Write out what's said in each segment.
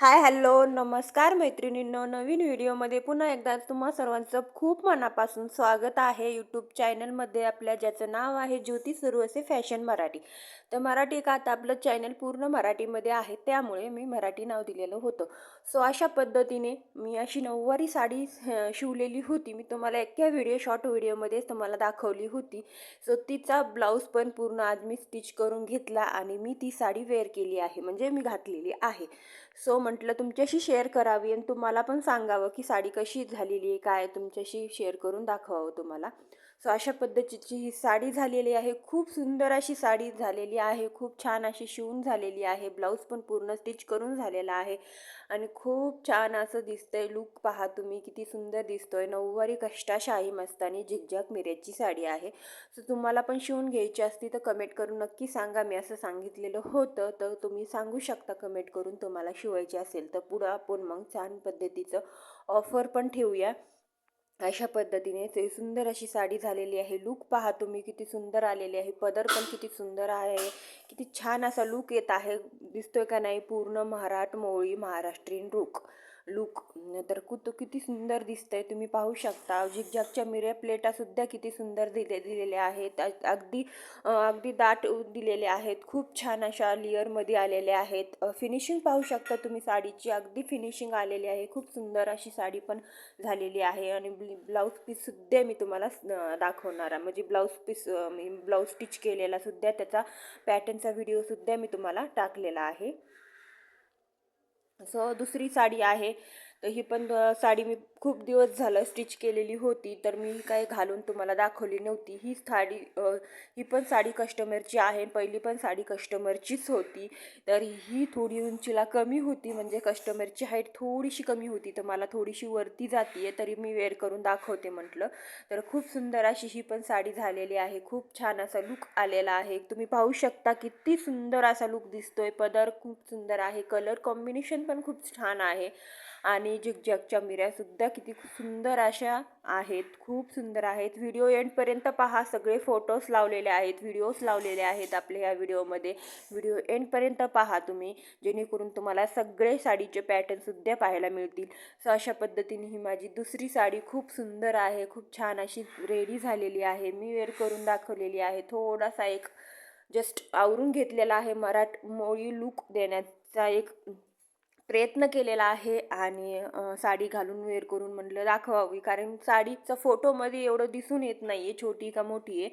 Hi hello नमस्कार मैत्रिणींनो. नवीन व्हिडिओमध्ये पुन्हा एकदा तुम्हा सर्वांचं खूप मनापासून स्वागत आहे. यूट्यूब चॅनलमध्ये आपल्या ज्याचं नाव आहे ज्योती सुरू असे फॅशन मराठी. तर मराठी का आता आपलं चॅनल पूर्ण मराठीमध्ये आहे. त्यामुळे मी मराठी नाव दिलेलं होतं. सो अशा पद्धतीने मी अशी नऊवारी साडी शिवलेली होती. मी तुम्हाला एका व्हिडिओ शॉर्ट व्हिडिओमध्येच तुम्हाला दाखवली होती. सो तिचा ब्लाऊज पण पूर्ण आज मी स्टिच करून घेतला आणि मी ती साडी वेअर केली आहे. म्हणजे मी घातलेली आहे. सो म्हटलं तुमच्याशी शेअर करावी. आणि तुम्हाला पण सांगावं की साडी कशी झालेली आहे काय तुमच्याशी शेअर करून दाखवावं तुम्हाला. सो अशा पद्धतीची ही साडी झालेली आहे. खूप सुंदर अशी साडी झालेली आहे. खूप छान अशी शिवून झालेली आहे. ब्लाऊज पण पूर्ण स्टिच करून झालेला आहे. आणि खूप छान असं दिसतंय. लुक पहा तुम्ही किती सुंदर दिसतोय. नऊवारी कष्टाशाही मस्तानी झिकझॅक मिरेची साडी आहे. सो तुम्हाला पण शिवून घ्यायची असती तर कमेंट करून नक्की सांगा. मी असं सांगितलेलं होतं तर तुम्ही सांगू शकता कमेंट करून. तुम्हाला शिवायची असेल तर पुढं आपण मग छान पद्धतीचं ऑफर पण ठेवूया. अशा पद्धतीने ते सुंदर अशी साडी झालेली आहे. लुक पहा तुम्ही किती सुंदर आलेली आहे. पदर पण किती सुंदर आहे. किती छान असा लुक येत आहे. दिसतोय का नाही? पूर्ण महाराट मोळी महाराष्ट्रीयन लुक लुक. तर कुत किती सुंदर दिसतंय तुम्ही पाहू शकता. झिकझॅकच्या मिऱ्या प्लेटा सुद्धा किती सुंदर दिले दिलेल्या आहेत. अगदी अगदी दाट दिलेले आहेत. खूप छान अशा लेअरमध्ये आलेले आहेत. फिनिशिंग पाहू शकता तुम्ही साडीची. अगदी फिनिशिंग आलेली आहे. खूप सुंदर अशी साडी पण झालेली आहे. आणि ब्लाऊज पीस सुद्धा मी तुम्हाला दाखवणार आहे. म्हणजे ब्लाऊज पीस मी ब्लाऊज स्टिच केलेला सुद्धा त्याचा पॅटर्नचा व्हिडिओ सुद्धा मी तुम्हाला टाकलेला आहे. सो दुसरी साडी आहे. तर ही पण साडी मी खूप दिवस झालं स्टिच केलेली होती तर मी काय घालून तुम्हाला दाखवली नव्हती. ही साडी ही पण साडी कस्टमरची आहे पहिली पण साडी कस्टमरचीच होती. तर ही थोडी उंचीला कमी होती म्हणजे कस्टमरची हाईट थोडीशी कमी होती तर मला थोडीशी वरती जाती आहे तरी मी वेअर करून दाखवते म्हटलं. तर खूप सुंदर अशी ही पण साडी झालेली आहे खूप छान असा लुक आलेला आहे. तुम्ही पाहू शकता किती सुंदर असा लुक दिसतोय पदर खूप सुंदर आहे कलर कॉम्बिनेशन पण खूप छान आहे. आणि झिकझॅकच्या मिऱ्यासुद्धा किती सुंदर अशा आहेत. खूप सुंदर आहेत. व्हिडिओ एंडपर्यंत पहा. सगळे फोटोज लावलेले आहेत. व्हिडिओज लावलेले आहेत आपल्या ह्या व्हिडिओमध्ये. व्हिडिओ एंडपर्यंत पहा तुम्ही. जेणेकरून तुम्हाला सगळे साडीचे पॅटर्नसुद्धा पाहायला मिळतील. सो अशा पद्धतीने ही माझी दुसरी साडी खूप सुंदर आहे. खूप छान अशी रेडी झालेली आहे. मी वेअर करून दाखवलेली आहे. थोडासा एक जस्ट आवरून घेतलेला आहे मराठ मोळी लुक देण्याचा एक प्रयत्न केलेला आहे आणि साडी घालून वेअर करून म्हटलं दाखवावी. कारण साडीचा फोटोमध्ये एवढं दिसून येत नाही आहे छोटी का मोठी आहे.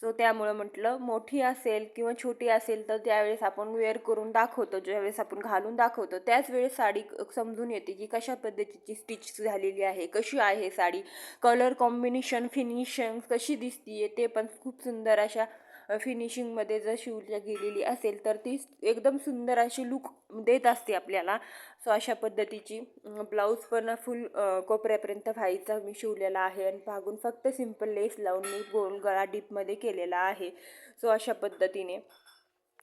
सो त्यामुळं म्हटलं मोठी असेल किंवा छोटी असेल तर त्यावेळेस आपण वेअर करून दाखवतो. ज्यावेळेस आपण घालून दाखवतो त्याच वेळेस साडी समजून येते की कशा पद्धतीची स्टिच झालेली आहे कशी आहे साडी. कलर कॉम्बिनेशन फिनिशिंग कशी दिसतीये ते पण खूप सुंदर अशा फिनिशिंगमध्ये जर शिवल्या गेलेली असेल तर ती एकदम सुंदर अशी लुक देत असते आपल्याला. सो अशा पद्धतीची ब्लाऊज पण फुल कोपऱ्यापर्यंत व्हायचा मी शिवलेला आहे आणि मागून फक्त सिंपल लेस लावून मी गोल गळा डीपमध्ये केलेला आहे. सो अशा पद्धतीने.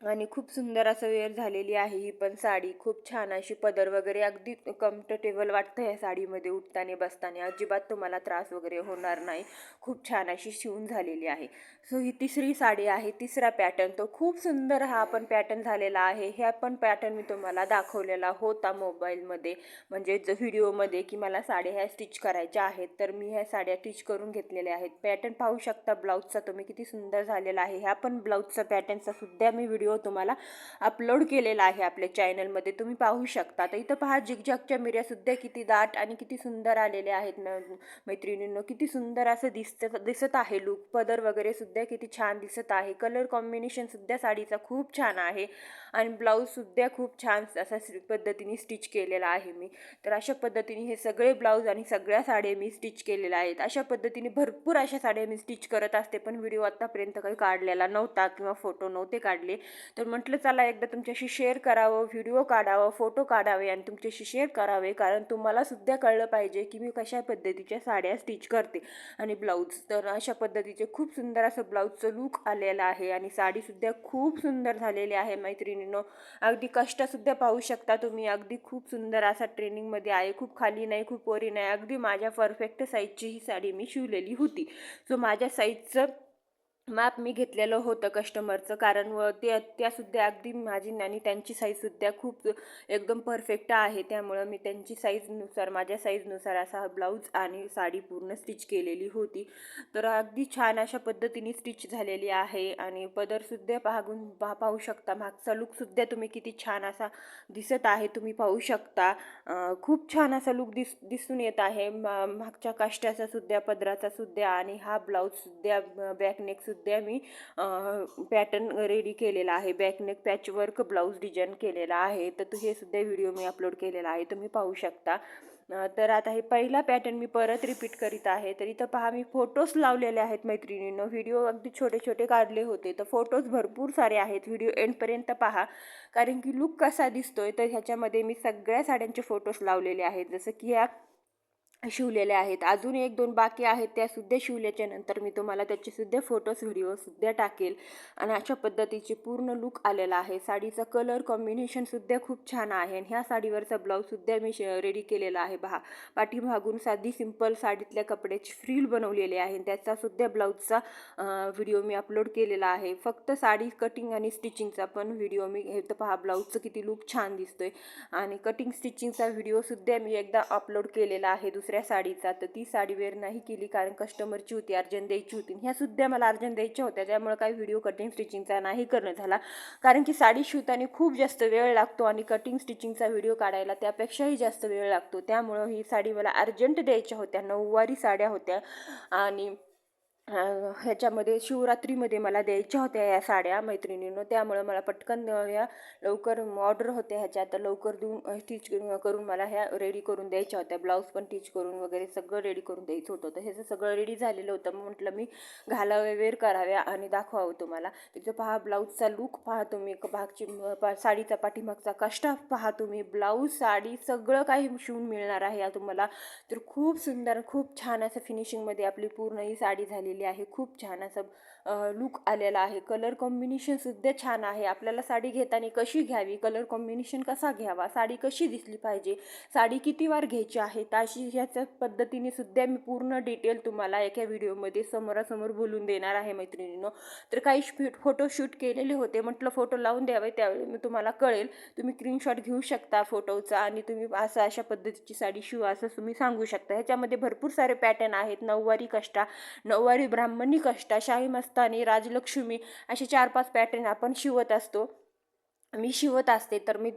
आणि खूप सुंदर असं वेअर झालेली आहे ही पण साडी. खूप छान अशी पदर वगैरे अगदी कम्फर्टेबल वाटतं ह्या साडीमध्ये उठताना बसताना. अजिबात तुम्हाला त्रास वगैरे होणार नाही. खूप छान अशी शिवून झालेली आहे. सो ही तिसरी साडी आहे तिसरा पॅटर्न तो खूप सुंदर हा पण पॅटर्न झालेला आहे. ह्या पण पॅटर्न मी तुम्हाला दाखवलेला होता मोबाईलमध्ये. म्हणजे ज- व्हिडिओमध्ये की मला साड्या ह्या स्टिच करायच्या आहेत तर मी ह्या साड्या स्टिच करून घेतलेल्या आहेत. पॅटर्न पाहू शकता ब्लाऊजचा तुम्ही किती सुंदर झालेला आहे. ह्या पण ब्लाऊजचा पॅटर्नचा सुद्धा मी व्हिडिओ तुम्हाला अपलोड केलेला आहे आपल्या चॅनलमध्ये. तुम्ही पाहू शकता. तर इथं पहा झिकझॅकच्या मिऱ्यासुद्धा किती दाट आणि किती सुंदर आलेल्या आहेत. म मैत्रिणींनो किती सुंदर असं दिसत दिसत आहे. लुक पदर वगैरे सुद्धा किती छान दिसत आहे. कलर कॉम्बिनेशन सुद्धा साडीचा खूप छान आहे. आणि ब्लाऊज सुद्धा खूप छान असा पद्धतीने स्टिच केलेला आहे मी. तर अशा पद्धतीने हे सगळे ब्लाऊज आणि सगळ्या साड्या मी स्टिच केलेल्या आहेत. अशा पद्धतीने भरपूर अशा साड्या मी स्टिच करत असते. पण व्हिडिओ आत्तापर्यंत काही काढलेला नव्हता किंवा फोटो नव्हते काढले. तर म्हटलं चला एकदा तुमच्याशी शेअर करावं व्हिडिओ काढावं फोटो काढावे आणि तुमच्याशी शेअर करावे कारण तुम्हाला सुद्धा कळलं पाहिजे की मी कशा पद्धतीच्या साड्या स्टिच करते. आणि ब्लाऊज तर अशा पद्धतीचे खूप सुंदर असं ब्लाऊजचं लुक आलेलं आहे आणि साडीसुद्धा खूप सुंदर झालेली आहे मैत्रिणींनो. अगदी कष्टसुद्धा पाहू शकता तुम्ही. अगदी खूप सुंदर असा ट्रेनिंगमध्ये आहे. खूप खाली नाही खूप वरी नाही. अगदी माझ्या परफेक्ट साईजची ही साडी मी शिवलेली होती. सो माझ्या साईजचं माप मी घेतलेलं होतं कस्टमरचं कारण व ते त्यासुद्धा अगदी माझी आणि त्यांची साईजसुद्धा खूप एकदम परफेक्ट आहे. त्यामुळं मी त्यांची साईजनुसार माझ्या साईजनुसार असा हा ब्लाऊज आणि साडी पूर्ण स्टिच केलेली होती. तर अगदी छान अशा पद्धतीने स्टिच झालेली आहे आणि पदरसुद्धा पाहून पा पाहू शकता. मागचा लुकसुद्धा तुम्ही किती छान असा दिसत आहे तुम्ही पाहू शकता. खूप छान असा लुक दिस दिसून येत आहे. मागच्या काष्ट्याचा सुद्धा पदराचा सुद्धा आणि हा ब्लाऊजसुद्धा बॅकनेकसुद्धा सध्या मी पॅटर्न रेडी केलेला आहे. बॅकनेक पॅचवर्क ब्लाऊज डिझाईन केलेला आहे. तर हे सुद्धा व्हिडिओ मी अपलोड केलेला आहे. तुम्ही पाहू शकता. तर आता हे पहिला पॅटर्न मी परत रिपीट करीत आहे. तर इथं पहा मी फोटोज लावलेले आहेत मैत्रिणीनं. व्हिडिओ अगदी छोटे छोटे काढले होते. तर फोटोज भरपूर सारे आहेत. व्हिडिओ एंडपर्यंत पहा. कारण की लुक कसा दिसतोय तर ह्याच्यामध्ये मी सगळ्या साड्यांचे फोटोज लावलेले आहेत. जसं की ह्या शिवलेल्या आहेत. अजून एक दोन बाकी आहेत त्या सुद्धा शिवल्याच्या नंतर मी तुम्हाला त्याचे सुद्धा फोटोज व्हिडिओसुद्धा टाकेल. आणि अशा पद्धतीची पूर्ण लुक आलेला आहे. साडीचा कलर कॉम्बिनेशनसुद्धा खूप छान आहे. आणि ह्या साडीवरचा ब्लाऊजसुद्धा मी रेडी केलेला आहे. पहा पाठीमागून साधी सिंपल साडीतल्या कपड्याची फ्रील बनवलेली आहे. त्याचासुद्धा ब्लाऊजचा व्हिडिओ मी अपलोड केलेला आहे. फक्त साडी कटिंग आणि स्टिचिंगचा पण व्हिडिओ मी हे तर पहा ब्लाऊजचं किती लुक छान दिसतोय. आणि कटिंग स्टिचिंगचा व्हिडिओसुद्धा मी एकदा अपलोड केलेला आहे दुसऱ्या दुसऱ्या साडीचा तर ती साडी वेअर नाही केली कारण कस्टमरची होती अर्जंट द्यायची होती. ह्या सुद्धा मला अर्जंट द्यायच्या होत्या त्यामुळे काही व्हिडिओ कटिंग स्टिचिंगचा नाही करणं झाला. कारण की साडी शिवताना खूप जास्त वेळ लागतो आणि कटिंग स्टिचिंगचा व्हिडिओ काढायला त्यापेक्षाही जास्त वेळ लागतो. त्यामुळं ही साडी मला अर्जंट द्यायच्या होत्या नऊवारी साड्या होत्या. आणि ह्याच्यामध्ये शिवरात्रीमध्ये मला द्यायच्या होत्या या साड्या मैत्रिणीनं. त्यामुळं मला पटकन ह्या लवकर ऑर्डर होत्या ह्याच्या. तर लवकर देऊन स्टिच करून मला ह्या रेडी करून द्यायच्या होत्या. ब्लाऊज पण स्टिच करून वगैरे सगळं रेडी करून द्यायचं होतं. तर ह्याचं सगळं रेडी झालेलं होतं. मग म्हटलं मी घालावे वेअर कराव्या आणि दाखवावं तुम्हाला. तिथं पहा ब्लाऊजचा लूक पहा तुम्ही. भागची साडीचा पाठीमागचा कष्टा पहा तुम्ही. ब्लाऊज साडी सगळं काही शिवून मिळणार आहे या तुम्हाला. तर खूप सुंदर खूप छान असं फिनिशिंगमध्ये आपली पूर्ण ही साडी झालेली आहे. खूप छान असं लुक आलेला आहे. कलर कॉम्बिनेशनसुद्धा छान आहे. आपल्याला साडी घेताना कशी घ्यावी? कलर कॉम्बिनेशन कसा घ्यावा? साडी कशी दिसली पाहिजे? साडी किती वार घ्यायची आहे? ताशी ह्याच्या पद्धतीने सुद्धा मी पूर्ण डिटेल तुम्हाला एका व्हिडिओमध्ये समोरासमोर बोलून देणार आहे मैत्रिणीनं. तर काही शूट फोटोशूट केलेले होते. म्हटलं फोटो लावून द्यावे त्यावेळी मी तुम्हाला कळेल. तुम्ही स्क्रीनशॉट घेऊ शकता फोटोचा आणि तुम्ही असं अशा पद्धतीची साडी शिवा असं तुम्ही सांगू शकता. ह्याच्यामध्ये भरपूर सारे पॅटर्न आहेत. नऊवारी कष्टा नऊवारी ब्राह्मणी कष्टा शाही मस्त आणि राजलक्ष्मी असे चार पाच पॅटर्न आपण शिवत असतो. मी शिवत असते तर मी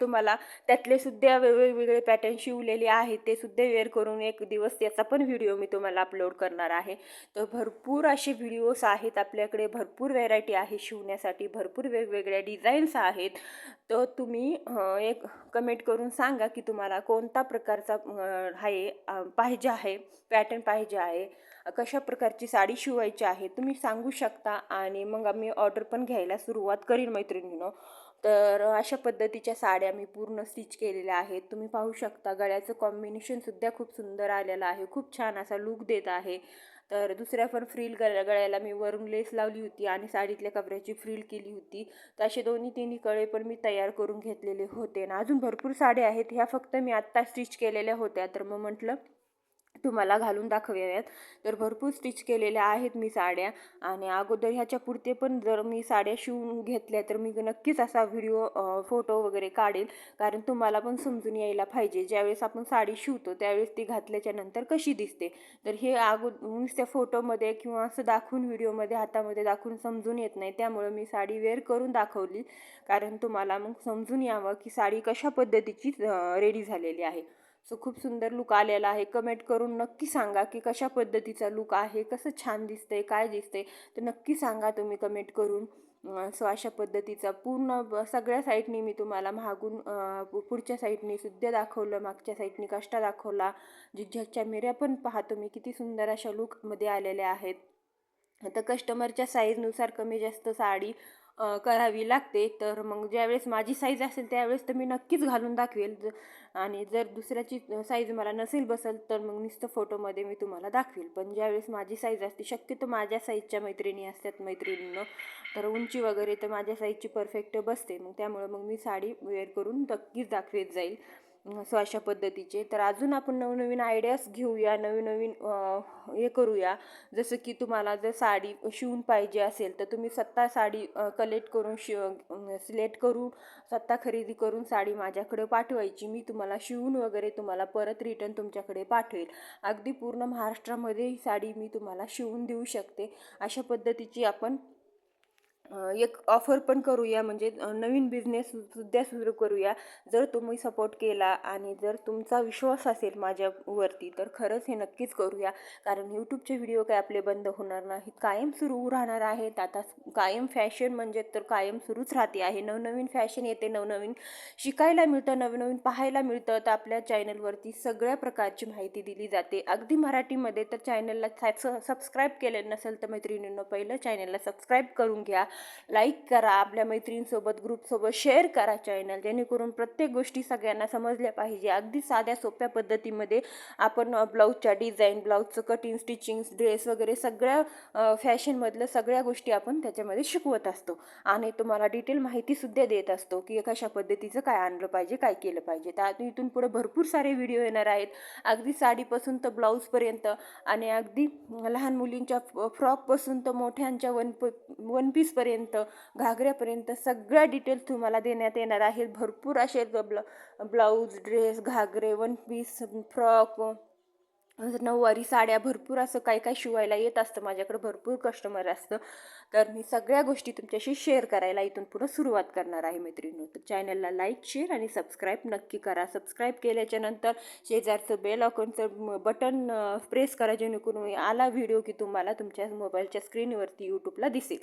तुम्हाला त्यातले सुद्धा वेगवेगळे पॅटर्न शिवलेले आहेत ते सुद्धा वेअर करून एक दिवस त्याचा पण व्हिडिओ मी तुम्हाला अपलोड करणार आहे. तर भरपूर असे व्हिडिओज आहेत आपल्याकडे भरपूर व्हेरायटी आहे शिवण्यासाठी भरपूर वेगवेगळ्या डिझाईन्स आहेत. तर तुम्ही एक कमेंट करून सांगा की तुम्हाला कोणता प्रकारचा आहे पाहिजे आहे पॅटर्न पाहिजे आहे. कशा प्रकारची साडी शिवायची आहे तुम्ही सांगू शकता. आणि मग आम्ही ऑर्डर पण घ्यायला सुरुवात करीन मैत्रिणीनं. तर अशा पद्धतीच्या साड्या मी पूर्ण स्टिच केलेल्या आहेत. तुम्ही पाहू शकता गळ्याचं कॉम्बिनेशनसुद्धा खूप सुंदर आलेलं आहे. खूप छान असा लुक देत आहे. तर दुसऱ्या पण फ्रील गळ्या गळ्याला मी वरून लेस लावली होती आणि साडीतल्या कपड्याची फ्रील केली होती. तर असे दोन्ही तिन्ही कळे पण मी तयार करून घेतलेले होते. ना अजून भरपूर साड्या आहेत ह्या फक्त मी आत्ता स्टिच केलेल्या होत्या. तर मग म्हटलं तुम्हाला घालून दाखवूयात तर भरपूर स्टिच केलेल्या आहेत मी साड्या. आणि अगोदर ह्याच्या पुरते पण जर मी साड्या शिवून घेतल्या तर मी नक्कीच असा व्हिडिओ फोटो वगैरे काढेल. कारण तुम्हाला पण समजून यायला पाहिजे. ज्यावेळेस आपण साडी शिवतो त्यावेळेस ती घातल्याच्या नंतर कशी दिसते? तर हे अगो नुसत्या फोटोमध्ये किंवा असं दाखवून व्हिडिओमध्ये हातामध्ये दाखवून समजून येत नाही. त्यामुळं मी साडी वेअर करून दाखवली. कारण तुम्हाला मग समजून यावं की साडी कशा पद्धतीची रेडी झालेली आहे. सो खूप सुंदर लुक आलेला आहे. कमेंट करून नक्की सांगा की कशा पद्धतीचा लुक आहे कसं छान दिसतंय काय दिसतंय. तर नक्की सांगा तुम्ही कमेंट करून. सो अशा पद्धतीचा पूर्ण सगळ्या साईडनी मी तुम्हाला मागून पुढच्या साईडनी सुद्धा दाखवलं मागच्या साईडनी कष्टा दाखवला. झिकझॅकच्या मिऱ्या पण पहा तुम्ही किती सुंदर अशा लुकमध्ये आलेल्या आहेत. आता कस्टमरच्या साईजनुसार कमी जास्त साडी करावी लागते. तर मग ज्यावेळेस माझी साईज असेल त्यावेळेस तर मी नक्कीच घालून दाखवेल. आणि जर दुसऱ्याची साईज मला नसेल बसेल तर मग नुसतं फोटोमध्ये मी तुम्हाला दाखवेल. पण ज्यावेळेस माझी साईज असते शक्यतो माझ्या साईजच्या मैत्रिणी असतात मैत्रिणीनं. तर उंची वगैरे तर माझ्या साईजची परफेक्ट बसते. मग त्यामुळं मग मी साडी वेअर करून नक्कीच दाखवेत जाईल. सो अशा पद्धतीचे. तर अजून आपण नवनवीन आयडियाज घेऊया नवीन नवीन हे करूया. जसं की तुम्हाला जर साडी शिवून पाहिजे असेल तर तुम्ही स्वतः साडी कलेक्ट करून शिव सिलेक्ट करून स्वतः खरेदी करून साडी माझ्याकडे पाठवायची. मी तुम्हाला शिवून वगैरे तुम्हाला परत रिटर्न तुमच्याकडे पाठवेल. अगदी पूर्ण महाराष्ट्रामध्ये ही साडी मी तुम्हाला शिवून देऊ शकते. अशा पद्धतीची आपण एक ऑफर पण करूया. म्हणजे नवीन बिझनेस सुद्धा सुरू करूया. जर तुम्ही सपोर्ट केला आणि जर तुमचा विश्वास असेल माझ्यावरती तर खरंच हे नक्कीच करूया. कारण यूट्यूबचे व्हिडिओ काय आपले बंद होणार नाहीत. कायम सुरू राहणार आहेत आता कायम फॅशन म्हणजे तर कायम सुरूच राहते आहे. नवनवीन फॅशन येते नवनवीन शिकायला मिळतं नवनवीन पाहायला मिळतं. तर आपल्या चॅनलवरती सगळ्या प्रकारची माहिती दिली जाते. अगदी मराठीमध्ये तर चॅनलला सबस्क्राईब केलं नसेल तर मैत्रिणींनो पहिलं चॅनलला सबस्क्राईब करून घ्या. लाईक करा आपल्या मैत्रिणींसोबत ग्रुपसोबत शेअर करा चॅनल जेणेकरून प्रत्येक गोष्टी सगळ्यांना समजल्या पाहिजे. अगदी साध्या सोप्या पद्धतीमध्ये आपण ब्लाऊजच्या डिझाईन ब्लाऊजचं कटिंग स्टिचिंग ड्रेस वगैरे सगळ्या फॅशनमधलं सगळ्या गोष्टी आपण त्याच्यामध्ये शिकवत असतो. आणि तुम्हाला डिटेल माहितीसुद्धा देत असतो की कशा पद्धतीचं काय आणलं पाहिजे काय केलं पाहिजे. तर इथून पुढे भरपूर सारे व्हिडिओ येणार आहेत. अगदी साडीपासून तर ब्लाऊजपर्यंत आणि अगदी लहान मुलींच्या फ्रॉकपासून तर मोठ्यांच्या वन प वन पीसपर्यंत घागऱ्यापर्यंत सगळ्या डिटेल्स तुम्हाला देण्यात येणार आहेत. भरपूर असे ब्ल ब्लाऊज ड्रेस घागरे वन पीस फ्रॉक नऊवारी साड्या भरपूर असं काय काय शिवायला येत असतं. माझ्याकडे भरपूर कस्टमर असतं. तर मी सगळ्या गोष्टी तुमच्याशी शेअर करायला इथून पुढं सुरुवात करणार आहे मैत्रिणी तर चॅनलला लाईक शेअर आणि सबस्क्राईब नक्की करा. सबस्क्राईब केल्याच्यानंतर शेजारचं बेल आयकॉनचं बटन प्रेस करा जेणेकरून आला व्हिडिओ की तुम्हाला तुमच्या मोबाईलच्या स्क्रीनवरती यूट्यूबला दिसेल.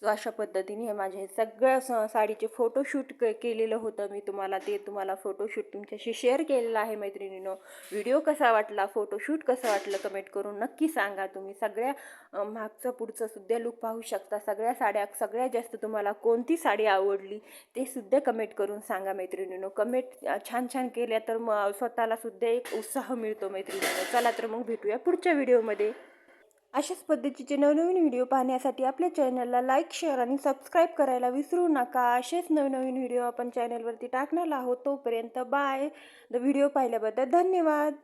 सो अशा पद्धतीने हे माझे सगळ्या स- साडीचे फोटोशूट क केलेलं होतं. मी तुम्हाला ते तुम्हाला फोटोशूट तुमच्याशी शेअर केलेलं आहे मैत्रिणीनं. व्हिडिओ कसा वाटला? फोटोशूट कसं वाटलं? कमेंट करून नक्की सांगा. तुम्ही सगळ्या मागचं पुढचं सुद्धा लुक पाहू शकता. शकता सगळ्या साड्या सगळ्यात जास्त तुम्हाला कोणती साडी आवडली ते सुद्धा कमेंट करून सांगा मैत्रिणीनो. कमेंट छान छान केल्या तर मग स्वतःला सुद्धा एक उत्साह मिळतो मैत्रिणीनं. चला तर मग भेटूया पुढच्या व्हिडिओमध्ये. अशाच पद्धतीचे नवनवीन व्हिडिओ पाहण्यासाठी आपल्या चॅनलला लाईक शेअर आणि सबस्क्राईब करायला विसरू नका. असेच नवनवीन व्हिडिओ आपण चॅनलवरती टाकणार आहोत तोपर्यंत बाय द व्हिडिओ पाहिल्याबद्दल धन्यवाद.